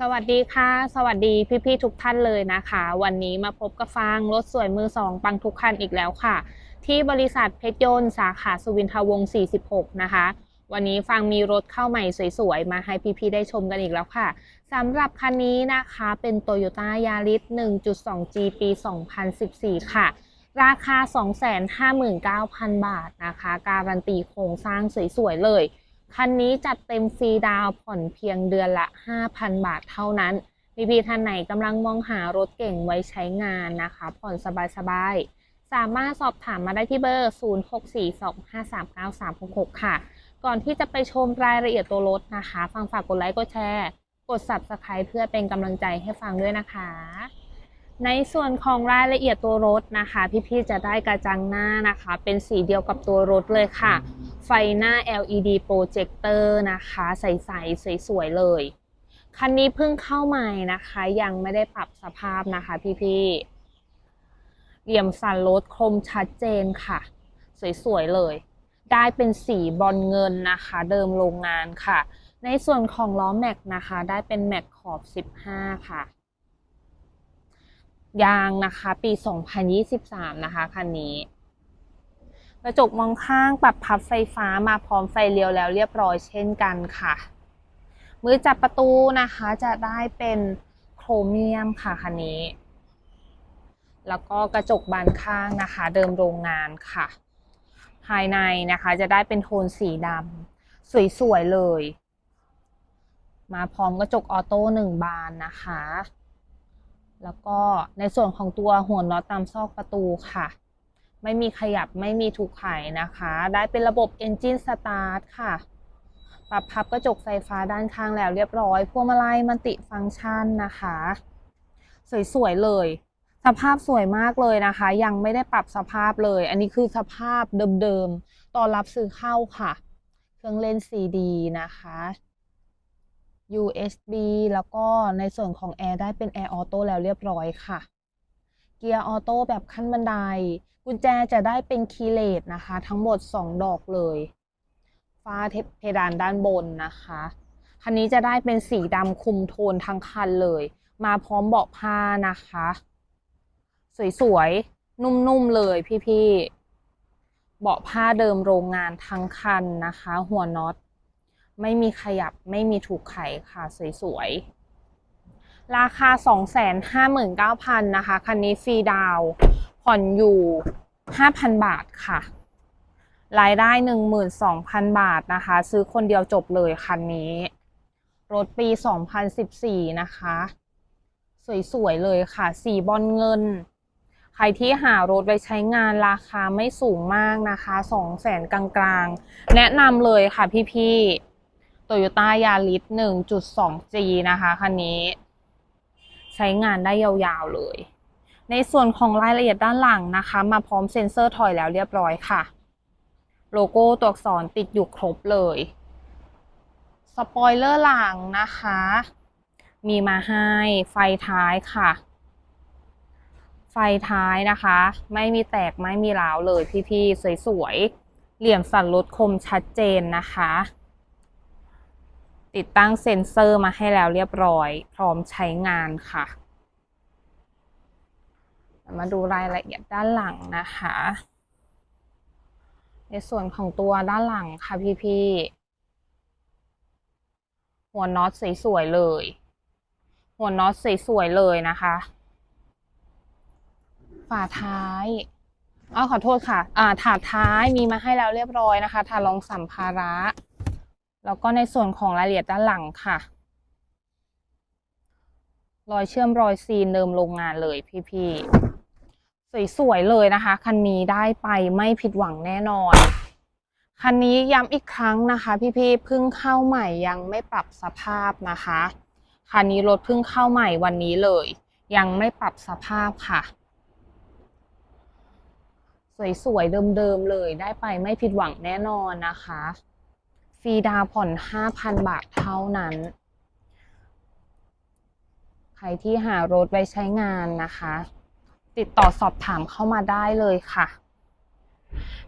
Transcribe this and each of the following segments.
สวัสดีค่ะ สวัสดีพี่ๆทุกท่านเลยนะคะ วันนี้มาพบกับฟางรถสวยมือสองปังทุกคันอีกแล้วค่ะ ที่บริษัทเพชรยนต์สาขาสุวินทวงศ์46 นะคะ วันนี้ฟังมีรถเข้าใหม่สวยๆ มาให้พี่ๆได้ชมกันอีกแล้วค่ะสำหรับคันนี้นะคะเป็น Toyota Yaris 1.2G ปี 2014 ค่ะ ราคา 259,000 บาทนะคะ การันตีโครงสร้างสวยๆเลย คันนี้จัดเต็มฟรีดาวผ่อนเพียงเดือนละ 5,000 บาทเท่านั้นพี่ๆท่านไหนกำลังมองหารถเก่งไว้ใช้งานนะคะ ผ่อนสบายๆ สามารถสอบถามมาได้ที่เบอร์ 0642539366 ค่ะ ก่อนที่จะไปชมรายละเอียดตัวรถนะคะ ฟังฝากกดไลค์ กดแชร์ กด Subscribe เพื่อเป็นกำลังใจให้ฟังด้วยนะคะ ในส่วนของรายละเอียดตัวรถนะคะ พี่ๆจะได้กระจังหน้านะคะ เป็นสีเดียวกับตัวรถเลยค่ะ ไฟหน้า LED โปรเจคเตอร์นะคะ ใสๆสวยๆเลย คันนี้เพิ่งเข้าใหม่นะคะ ยังไม่ได้ปรับสภาพนะคะพี่ๆเหลี่ยมสันรถคมชัดเจนค่ะ สวยๆเลย ได้เป็นสีบอลเงินนะคะ เดิมโรงงานค่ะ ในส่วนของล้อแม็กนะคะ ได้เป็นแม็กขอบ 15 ค่ะ ยางนะคะปี 2023 นะคะคันนี้กระจกมองข้างปรับพับไฟฟ้ามาพร้อมไฟเลี้ยวแล้วเรียบร้อยเช่นกันค่ะ มือจับประตูนะคะจะได้เป็นโครเมียมค่ะคันนี้ แล้วก็กระจกบานข้างนะคะ เดิมโรงงานค่ะ ภายในนะคะจะได้เป็นโทนสีดำสวยๆเลย มาพร้อมกระจกออโต้หนึ่งบานนะคะ แล้วก็ในส่วนของตัวหัวน็อตตามซอกประตูค่ะ ไม่มีขยับไม่มีถูกไขนะคะ ได้เป็นระบบ Engine Start ค่ะ ปรับพับกระจกไฟฟ้าด้านข้างแล้วเรียบร้อย พวงมาลัยมันติฟังก์ชันนะคะ สวย ๆ เลย สภาพสวยมากเลยนะคะ ยังไม่ได้ปรับสภาพเลย อันนี้คือสภาพเดิม ๆ ตอนรับซื้อเข้าค่ะ เครื่องเล่น CD นะคะ USB แล้วก็ในส่วนของแอร์ได้เป็นแอร์ออโต้แล้วเรียบร้อยค่ะ เกียร์ออโต้แบบขั้นบันได กุญแจจะได้เป็นคีเลสนะคะ ทั้งหมด 2 ดอกเลย ฟ้าเทปเพดานด้านบนนะคะ คันนี้จะได้เป็นสีดำคุมโทนทั้งคันเลย มาพร้อมเบาะผ้านะคะ สวยๆ นุ่มๆ เลยพี่ๆ เบาะผ้าเดิมโรงงานทั้งคันนะคะ หัวน็อต ไม่มีขยับไม่มีถูกไขค่ะ สวยๆ ราคา 259,000 นะคะ คันนี้ฟรีดาวผ่อนอยู่ 5,000 บาทค่ะ รายได้ 12,000 บาทนะคะ ซื้อคนเดียวจบเลยคันนี้ รถปี 2014 นะคะ สวย ๆ เลยค่ะ สีบอลเงิน ใครที่หารถไว้ใช้งานราคาไม่สูงมากนะคะ 200,000กลางๆ แนะนำเลยค่ะพี่ๆ Toyota Yaris 1.2G นะคะคันนี้ ใช้งานได้ยาวๆเลย ในส่วนของรายละเอียดด้านหลังนะคะ มาพร้อมเซ็นเซอร์ถอยแล้วเรียบร้อยค่ะ โลโก้ตัวอักษรติดอยู่ครบเลย สปอยเลอร์หลังนะคะ มีมาให้ไฟท้ายค่ะ ไฟท้ายนะคะ ไม่มีแตกไม่มีร้าวเลยพี่ๆสวยๆ เหลี่ยมสันรถคมชัดเจนนะคะ ติดตั้งเซ็นเซอร์มาให้แล้วเรียบร้อย พร้อมใช้งานค่ะ มาดูรายละเอียดด้านหลังนะคะ ในส่วนของตัวด้านหลังค่ะพี่ๆหัวน็อตสวยๆเลย หัวน็อตสวยๆเลยนะคะ ฝาท้ายอ๋อขอโทษค่ะ อ่าถาดท้ายมีมาให้แล้วเรียบร้อยนะคะถาดรองสัมภาระ แล้วก็ในส่วนของรายละเอียดด้านหลังค่ะ รอยเชื่อมรอยซีนเดิมโรงงานเลยพี่ๆ สวยๆ เลยนะคะ คันนี้ได้ไปไม่ผิดหวังแน่นอน คันนี้ย้ำอีกครั้งนะคะ พี่ๆเพิ่งเข้าใหม่ยังไม่ปรับสภาพนะคะ คันนี้รถเพิ่งเข้าใหม่วันนี้เลย ยังไม่ปรับสภาพค่ะสวยๆ เดิมๆ เลยได้ไปไม่ผิดหวังแน่นอนนะคะ รีดาวผ่อน 5,000 บาทเท่านั้น ใครที่หารถไว้ใช้งานนะคะ ติดต่อสอบถามเข้ามาได้เลยค่ะ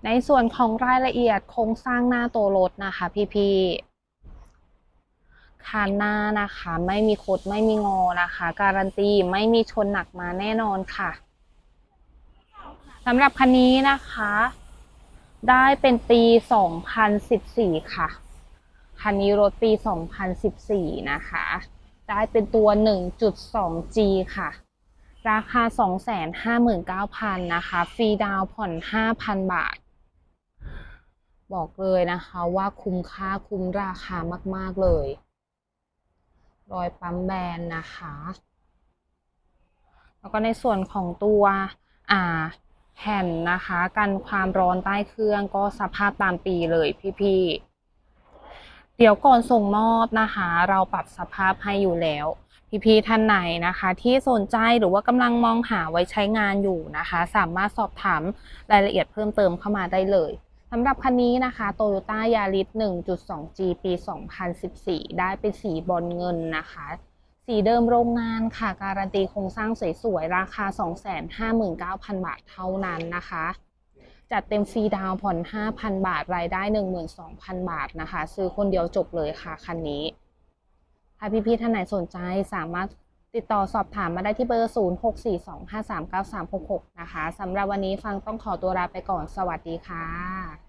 ในส่วนของรายละเอียดโครงสร้างหน้าตัวรถนะคะ พี่ๆคานหน้านะคะ ไม่มีคดไม่มีงอนะคะ การันตีไม่มีชนหนักมาแน่นอนค่ะสำหรับคันนี้นะคะ ได้เป็นปี 2014 ค่ะ คันนี้รถปี 2014 นะคะ ได้เป็นตัว 1.2G ค่ะ ราคา 259,000 นะคะ ฟรีดาวผ่อน 5,000 บาท บอกเลยนะคะว่าคุ้มค่าคุ้มราคามาก ๆ เลย รอยปั๊มแบรนด์นะคะ แล้วก็ในส่วนของตัวอ่าแผ่นนะคะ กันความร้อนใต้เครื่องก็สภาพตามปีเลยพี่ๆ เดี๋ยวก่อนส่งมอบนะคะ เราปรับสภาพให้อยู่แล้ว พี่ๆท่านไหนนะคะ ที่สนใจหรือว่ากำลังมองหาไว้ใช้งานอยู่นะคะ สามารถสอบถามรายละเอียดเพิ่มเติมเข้ามาได้เลยสำหรับคันนี้นะคะ Toyota Yaris 1.2G ปี 2014 ได้เป็นสีบอลเงินนะคะ สีเดิมโรงงานค่ะ การันตีโครงสร้างสวยๆ ราคา 259,000 บาทเท่านั้นนะคะ จัดเต็มฟรีดาวน์ผ่อน 5,000 บาท รายได้ 12,000 บาทนะคะ ซื้อคนเดียวจบเลยค่ะคันนี้ ถ้าพี่ๆท่านไหนสนใจสามารถติดต่อสอบถามมาได้ที่เบอร์ 0642539366 นะคะสำหรับวันนี้ฟังต้องขอตัวลาไปก่อนสวัสดีค่ะ